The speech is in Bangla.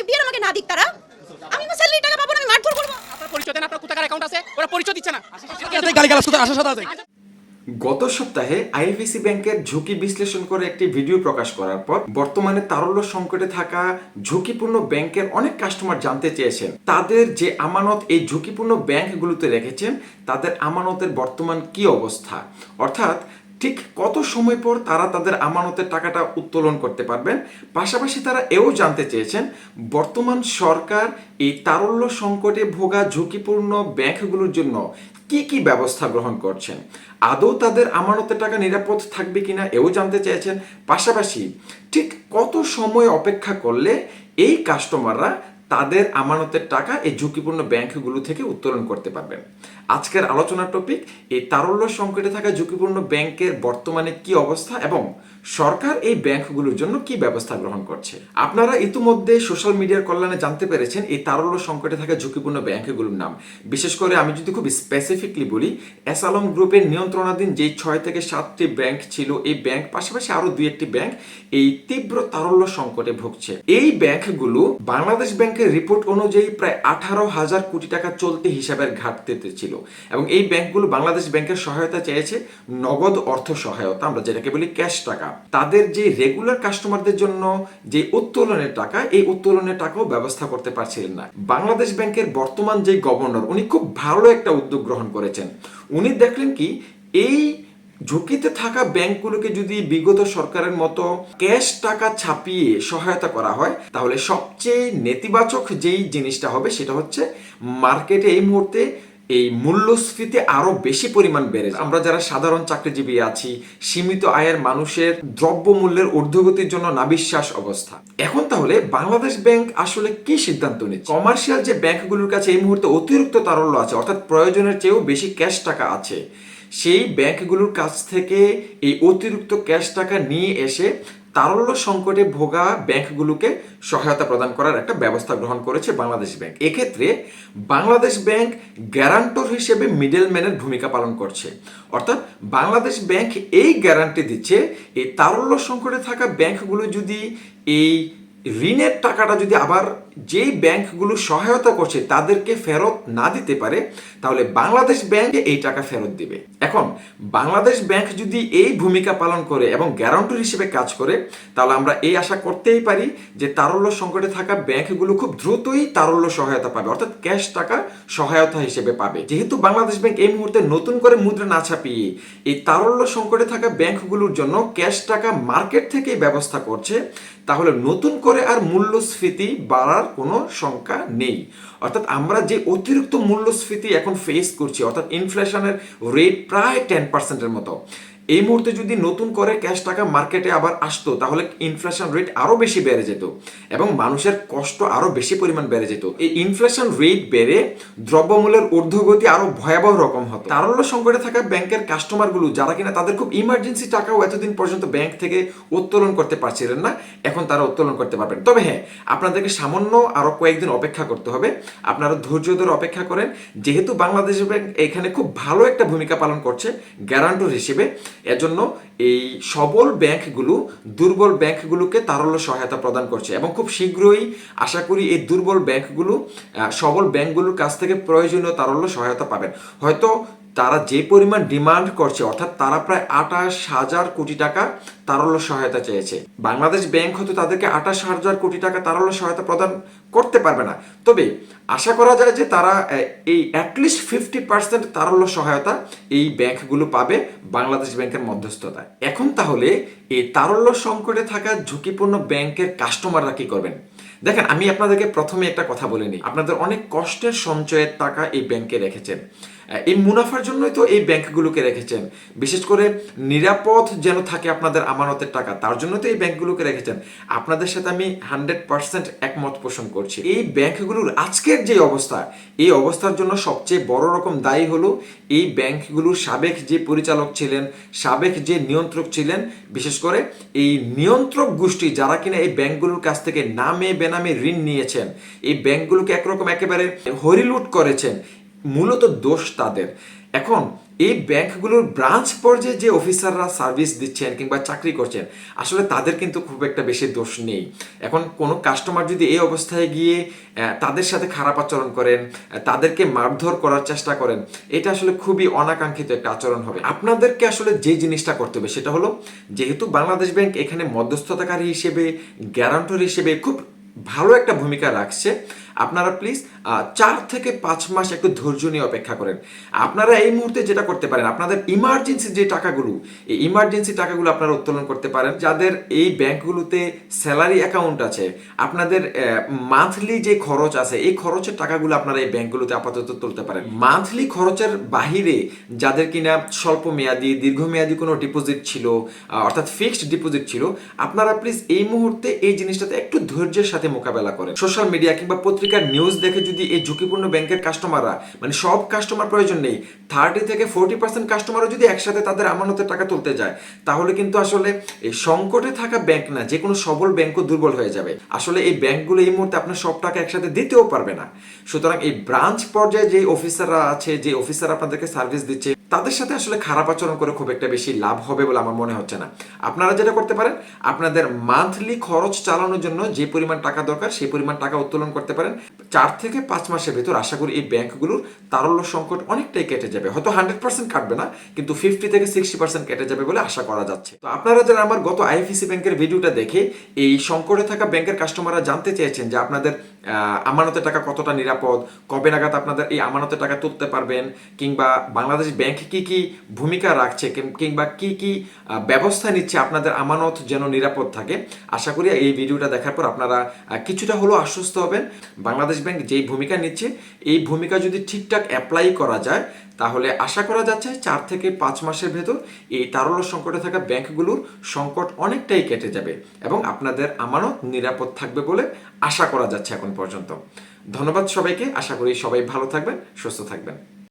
এফডিআর আমাকে না দিক তারা? আমি আমার স্যালারি টাকা পাবো না আমি মারধর করব। আপনার পরিচয় দেন আপনার কোথাকার অ্যাকাউন্ট আছে? ওরা পরিচয় দিচ্ছে না। আছে গত সপ্তাহে আইএফএসি ব্যাংকের ঝুঁকি বিশ্লেষণ করে একটি ভিডিও প্রকাশ করার পর বর্তমানে তারল্য সংকটে থাকা ঝুঁকিপূর্ণ ব্যাংকের অনেক কাস্টমার জানতে চেয়েছেন। তাদের যে আমানত এই ঝুঁকিপূর্ণ ব্যাংকগুলোতে রেখেছেন তাদের আমানতের বর্তমান কি অবস্থা? অর্থাৎ ঠিক কত সময় পর তারা তাদের আমানতের টাকাটা উত্তোলন করতে পারবেন? পাশাপাশি তারা এও জানতে চেয়েছেন, বর্তমান সরকার এই তারল্য সংকটে ভোগা ঝুঁকিপূর্ণ ব্যাংকগুলোর জন্য কি কি ব্যবস্থা গ্রহণ করছেন? আদৌ তাদের আমানতের টাকা নিরাপদ থাকবে কিনা এও জানতে চেয়েছেন। পাশাপাশি ঠিক কত সময় অপেক্ষা করলে এই কাস্টমাররা তাদের আমানতের টাকা এই ঝুঁকিপূর্ণ ব্যাংকগুলো থেকে উত্তোলন করতে পারবেন? আজকের আলোচনার টপিক এই তারল্য সংকটে থাকা ঝুঁকিপূর্ণ ব্যাংকের বর্তমানে কি অবস্থা এবং সরকার এই ব্যাংকগুলোর জন্য কি ব্যবস্থা গ্রহণ করছে? আপনারা ইতিমধ্যে সোশ্যাল মিডিয়ার কল্যাণে জানতে পেরেছেন এই তারল্য সংকটে থাকা ঝুঁকিপূর্ণ ব্যাংকগুলোর নাম। বিশেষ করে আমি যদি খুব স্পেসিফিকলি বলি অ্যাসালম গ্রুপের নিয়ন্ত্রণাধীন যেই ছয় থেকে সাতটি ব্যাংক ছিল, এই ব্যাংক পাশাপাশি আরও দুই একটি ব্যাংক এই তীব্র তারল্য সংকটে ভুগছে। এই ব্যাংকগুলো বাংলাদেশ ব্যাংকের রিপোর্ট অনুযায়ী প্রায় আঠারো হাজার কোটি টাকা চলতি হিসাবের ঘাটতিতে ছিল। এবং এই ব্যাংকগুলো বাংলাদেশ ব্যাংকের সহায়তা চেয়েছে নগদ অর্থ সহায়তা, আমরা যেটাকে বলি ক্যাশ টাকা। তাদের যে রেগুলার কাস্টমারদের জন্য যে উত্তোলনের টাকা, এই উত্তোলনের টাকাও ব্যবস্থা করতে পারছিলেন না। বাংলাদেশ ব্যাংকের বর্তমান যে গভর্নর উনি খুব ভালো একটা উদ্যোগ গ্রহণ করেছেন। উনি দেখলেন কি, এই ঝুঁকিতে থাকা ব্যাংকগুলোকে যদি বিগত সরকারের মতো ক্যাশ টাকা ছাপিয়ে সহায়তা করা হয়, তাহলে সবচেয়ে নেতিবাচক যেই জিনিসটা হবে সেটা হচ্ছে, মার্কেটে এই মুহূর্তে এই মূল্যস্ফীতি আরও বেশি পরিমাণ বেড়ে। আমরা যারা সাধারণ চাকরিজীবী আছি, সীমিত আয়ের মানুষের দ্রব্যমূল্যের ঊর্ধ্বগতির জন্য নাবিশ্বাস অবস্থা এখন তাহলে বাংলাদেশ ব্যাংক আসলে কি সিদ্ধান্ত নিচ্ছে কমার্শিয়াল যে ব্যাংকগুলোর কাছে এই মুহূর্তে অতিরিক্ত তারল্য আছে, অর্থাৎ প্রয়োজনের চেয়েও বেশি ক্যাশ টাকা আছে, সেই ব্যাংকগুলোর কাছ থেকে এই অতিরিক্ত ক্যাশ টাকা নিয়ে এসে তারল্য সংকটে ভোগা ব্যাংকগুলোকে সহায়তা প্রদান করার একটা ব্যবস্থা গ্রহণ করেছে বাংলাদেশ ব্যাংক। এক্ষেত্রে বাংলাদেশ ব্যাংক গ্যারান্টর হিসেবে মিডলম্যানের ভূমিকা পালন করছে। অর্থাৎ বাংলাদেশ ব্যাংক এই গ্যারান্টি দিচ্ছে, এই তারল্য সংকটে থাকা ব্যাংকগুলো যদি এই ঋণের টাকাটা যদি আবার যেই ব্যাংকগুলো সহায়তা করছে তাদেরকে ফেরত না দিতে পারে তাহলে বাংলাদেশ ব্যাংক এই টাকা ফেরত দিবে। এখন, বাংলাদেশ ব্যাংক যদি এই ভূমিকা পালন করে এবং গ্যারান্টর হিসেবে কাজ করে, তাহলে আমরা এই আশা করতেই পারি যে তারল্য সংকটে থাকা ব্যাংকগুলো খুব দ্রুতই তারল্য সহায়তা পাবে, অর্থাৎ ক্যাশ টাকা সহায়তা হিসেবে পাবে। যেহেতু বাংলাদেশ ব্যাংক এই মুহূর্তে নতুন করে মুদ্রা না ছাপিয়ে এই তারল্য সংকটে থাকা ব্যাংকগুলোর জন্য ক্যাশ টাকা মার্কেট থেকেই ব্যবস্থা করছে, তাহলে নতুন করে আর মূল্যস্ফীতি বাড়ার কোনো শঙ্কা নেই। অর্থাৎ আমরা যে অতিরিক্ত মূল্যস্ফীতি এখন ফেস করছি অর্থাৎ ইনফ্লেশনের রেট প্রায় টেন পার্সেন্টের মতো। এই মুহূর্তে যদি নতুন করে ক্যাশ টাকা মার্কেটে আবার আসতো, তাহলে ইনফ্লেশন রেট আরও বেশি বেড়ে যেত এবং মানুষের কষ্ট আরও বেশি পরিমাণ বেড়ে যেত। এই ইনফ্লেশন রেট বেড়ে দ্রব্যমূল্যের ঊর্ধ্বগতি আরও ভয়াবহ রকম হতো। তারল্য সংকটে থাকা ব্যাংকের কাস্টমারগুলো যারা কিনা তাদের খুব ইমার্জেন্সি টাকাও এতদিন পর্যন্ত ব্যাংক থেকে উত্তোলন করতে পারছিলেন না, এখন তারা উত্তোলন করতে পারবেন। তবে হ্যাঁ আপনাদেরকে সামান্য আরও কয়েকদিন অপেক্ষা করতে হবে। আপনারা ধৈর্য ধরে অপেক্ষা করেন। যেহেতু বাংলাদেশ ব্যাংক এখানে খুব ভালো একটা ভূমিকা পালন করছে গ্যারান্টর হিসেবে এজন্য এই সবল ব্যাংকগুলো, দুর্বল ব্যাংকগুলোকে তারল্য সহায়তা প্রদান করছে এবং খুব শীঘ্রই আশা করি এই দুর্বল ব্যাংকগুলো সবল ব্যাংকগুলোর কাছ থেকে প্রয়োজনীয় তারল্য সহায়তা পাবেন। হয়তো তারা যে পরিমাণ ডিমান্ড করছে, অর্থাৎ তারা প্রায় আঠাশ হাজার কোটি টাকা তারল্য সহায়তা চেয়েছে। বাংলাদেশ ব্যাংক হয়তো তাদেরকে আঠাশ হাজার কোটি টাকা তারল্য সহায়তা প্রদান করতে পারবে না। তবে আশা করা যায় যে তারা এই অ্যাটলিস্ট ফিফটি পার্সেন্ট তারল্য সহায়তা এই ব্যাংকগুলো পাবে বাংলাদেশ ব্যাংকের মধ্যস্থতায়। এখন তাহলে এই তারল্য সংকটে থাকা ঝুঁকিপূর্ণ ব্যাংকের কাস্টমাররা কি করবেন? দেখেন, আমি আপনাদেরকে প্রথমে একটা কথা বলে নিই। আপনাদের অনেক কষ্টের সঞ্চয়ের টাকা এই ব্যাংকে রেখেছেন। এই মুনাফার জন্যই তো এই ব্যাংকগুলোকে রেখেছেন। বিশেষ করে নিরাপদ যেন থাকে আপনাদের আমানতের টাকা, তার জন্য তো এই ব্যাংকগুলোকে রেখেছেন। আপনাদের সাথে আমি হান্ড্রেড পার্সেন্ট একমত পোষণ করছি। এই ব্যাংকগুলোর আজকের যে অবস্থা, এই অবস্থার জন্য সবচেয়ে বড় রকম দায়ী হলো এই ব্যাংকগুলোর সাবেক যে পরিচালক ছিলেন, সাবেক যে নিয়ন্ত্রক ছিলেন, বিশেষ করে এই নিয়ন্ত্রক গোষ্ঠী যারা কিনা এই ব্যাংকগুলোর কাছ থেকে নামে বেনামে ঋণ নিয়েছেন, এই ব্যাংকগুলোকে একরকম একেবারে হরিলুট করেছেন। মূলত দোষ তাদের। এখন, এই ব্যাংকগুলোর ব্রাঞ্চ পর্যায়ে যে অফিসাররা সার্ভিস দিচ্ছেন কিংবা চাকরি করছেন, আসলে তাদের কিন্তু খুব একটা বেশি দোষ নেই। এখন, কোনো কাস্টমার যদি এই অবস্থায় গিয়ে তাদের সাথে খারাপ আচরণ করেন তাদেরকে মারধর করার চেষ্টা করেন, এটা আসলে খুবই অনাকাঙ্ক্ষিত একটা আচরণ হবে। আপনাদেরকে আসলে যে জিনিসটা করতে হবে, সেটা হলো যেহেতু বাংলাদেশ ব্যাংক এখানে মধ্যস্থতাকারী হিসেবে গ্যারান্টর হিসেবে খুব ভালো একটা ভূমিকা রাখছে আপনারা প্লিজ চার থেকে পাঁচ মাস একটু ধৈর্য নিয়ে অপেক্ষা করেন। আপনারা এই মুহূর্তে যেটা করতে পারেন, আপনাদের ইমার্জেন্সি যে টাকাগুলো, এই ইমার্জেন্সি টাকাগুলো আপনারা উত্তোলন করতে পারেন। যাদের এই ব্যাংকগুলোতে স্যালারি অ্যাকাউন্ট আছে, আপনাদের মান্থলি যে খরচ আছে, এই খরচের টাকাগুলো আপনারা এই ব্যাংকগুলোতে আপাতত তুলতে পারেন। মান্থলি খরচের বাহিরে যাদের কিনা স্বল্প মেয়াদি, দীর্ঘমেয়াদী কোনো ডিপোজিট ছিল অর্থাৎ ফিক্সড ডিপোজিট ছিল, আপনারা প্লিজ এই মুহূর্তে এই জিনিসটাতে একটু ধৈর্যের সাথে মোকাবেলা করেন। সোশ্যাল মিডিয়া কিংবা পত্রিকার নিউজ দেখে যদি এই ঝুঁকিপূর্ণ ব্যাংকের কাস্টমাররা মানে সব কাস্টমার প্রয়োজন নেই থার্টি থেকে ফোরটি পার্সেন্ট কাস্টমারও যদি একসাথে তাদের আমানতের টাকা তুলতে যায়, তাহলে কিন্তু আসলে এই সংকটে থাকা ব্যাংক না, যে কোনো সবল ব্যাংকও দুর্বল হয়ে যাবে। আসলে এই ব্যাংকগুলো এই মুহূর্তে আপনার সব টাকা একসাথে দিতেও পারবে না। সুতরাং এই ব্রাঞ্চ পর্যায়ে যে অফিসাররা আছে যে অফিসার আপনাদেরকে সার্ভিস দিচ্ছে, তাদের সাথে আসলে খারাপ আচরণ করে খুব একটা বেশি লাভ হবে বলে আমার মনে হচ্ছে না। আপনারা যেটা করতে পারেন, আপনাদের মান্থলি খরচ চালানোর জন্য যে পরিমাণ টাকা দরকার, সেই পরিমাণ টাকা উত্তোলন করতে পারেন। চার থেকে পাঁচ মাসের ভেতর, আশা করি এই ব্যাংকগুলোর তারল্য সংকট অনেকটাই কেটে যাবে। হয়তো হান্ড্রেড পার্সেন্ট কাটবে না, কিন্তু ফিফটি থেকে সিক্সটি পার্সেন্ট কেটে যাবে বলে আশা করা যাচ্ছে। তো আপনারা যারা আমার গত আইএফিসি ব্যাংকের ভিডিওটা দেখে এই সংকটে থাকা ব্যাংকের কাস্টমাররা জানতে চেয়েছেন যে আপনাদের আমানতের টাকা কতটা নিরাপদ? কবে নাগাদ আপনাদের এই আমানতের টাকা তুলতে পারবেন? কিংবা বাংলাদেশ ব্যাংক কি কি ভূমিকা রাখছে? কিংবা কি কি ব্যবস্থা নিচ্ছে আপনাদের আমানত যেন নিরাপদ থাকে? আশা করি এই ভিডিওটা দেখার পর আপনারা কিছুটা হলেও আশ্বস্ত হবেন। বাংলাদেশ ব্যাংক যেই ভূমিকা নিচ্ছে, এই ভূমিকা যদি ঠিকঠাক অ্যাপ্লাই করা যায় তাহলে আশা করা যাচ্ছে চার থেকে পাঁচ মাসের ভেতর এই তারল্য সংকটে থাকা ব্যাংকগুলোর সংকট অনেকটাই কেটে যাবে এবং আপনাদের আমানত নিরাপদ থাকবে বলে আশা করা যাচ্ছে এখন পর্যন্ত। ধন্যবাদ সবাইকে, আশা করি সবাই ভালো থাকবেন, সুস্থ থাকবেন।